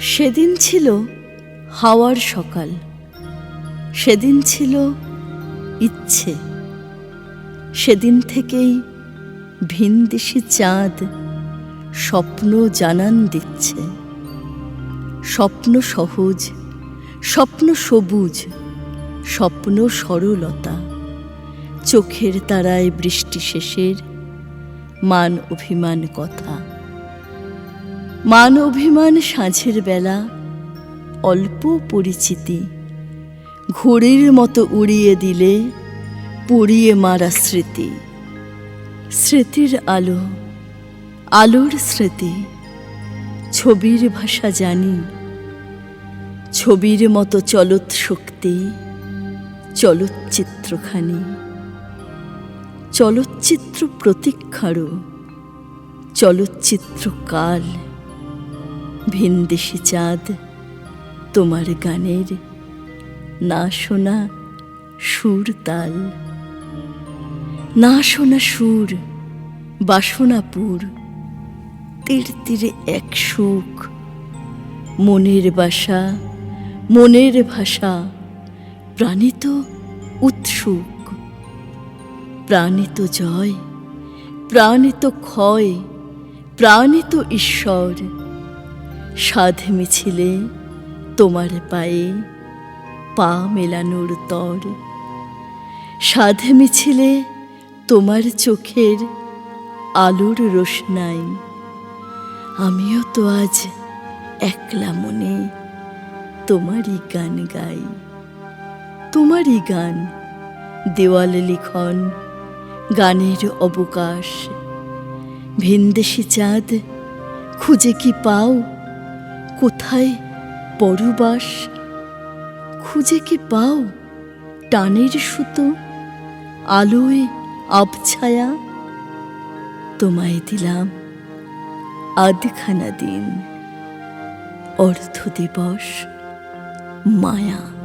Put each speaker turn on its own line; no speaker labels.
সেদিন ছিল হাওয়ার সকাল। সেদিন ছিল ইচ্ছে। সেদিন থেকেই ভিনদেশি চাঁদ স্বপ্ন জানান দিচ্ছে। স্বপ্ন সহজ, স্বপ্ন সবুজ, স্বপ্ন সরলতা। চোখের তারায় বৃষ্টি শেষের মান অভিমান কথা। মান অভিমান সাঁঝের বেলা, অল্প পরিচিতি। ঘুড়ির মতো উড়িয়ে দিলে, পুড়িয়ে মারা স্মৃতি। স্মৃতির আলো, আলোর স্মৃতি। ছবির ভাষা জানি। ছবির মতো চলত শক্তি, চলচ্চিত্রখানি। চলচ্চিত্র প্রতীক্ষারও চলচ্চিত্র কাল ভিনদেশি চাঁদ, তোমার গানের না শোনা সুর তাল। না শোনা সুর, বাসনাপুর, তীর তীরে এক সুখ। মনের বাসা, মনের ভাষা, প্রাণিত উৎসুক। প্রাণিত জয়, প্রাণিত ক্ষয়, প্রাণিত ঈশ্বর। সাধ মিছিলে তোমার পায়ে পা মেলানোর তর। সাধ মিছিলে তোমার চোখের আলোর রোশনাই। আমিও তো আজ একলা মনে তোমারই গান গাই। তোমারই গান, দেওয়ালে লিখন, গানের অবকাশ। ভিনদেশি চাঁদ খুঁজে কি পাও কোথায় পরবাস? খুঁজে কি পাও টানের সুতো, আলোয় আবছায়া? তোমায় দিলাম আধখানা দিন, অর্ধ দিবস, মায়া।